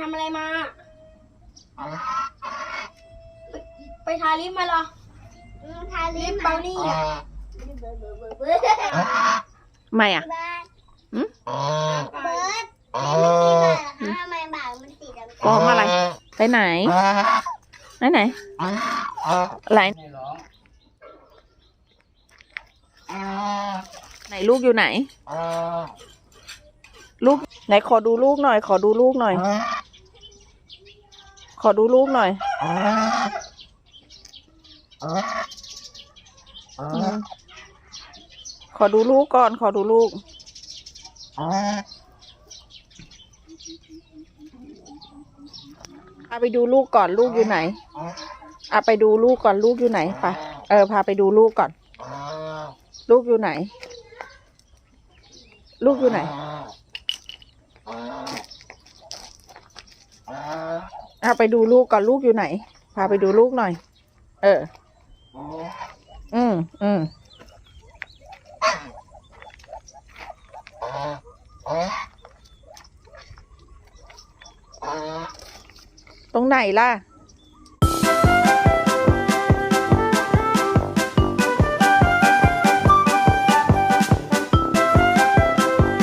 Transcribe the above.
ทำอะไรมาไปไปทาลิปมาเหรอทาลิลิปปเบลนี่อะเบิร์ดไม่อะเบิร์ดหืมเบิร์ดไม่กินอะไรเหรอคะทำไมบากมันสีดำฟ้องอะไร ไปไหน ไหนไหนไหนไหนลูกอยู่ไหน ลูกไหนขอดูลูกหน่อย ขอดูลูกหน่อย ขอดูลูกหน่อยอืมขอดูลูกก่อน ขอดูลูกพาไปดูลูกก่อนลูกอยู่ไหนอะไปดูลูกก่อนลูกอยู่ไหนไปเออพาไปดูลูกก่อน ลูกอยู่ไหน ลูกอยู่ไหน เอาไปดูลูกก่อนลูกอยู่ไหน พาไปดูลูกหน่อย เออ อืมอืมตรงไหนล่ะ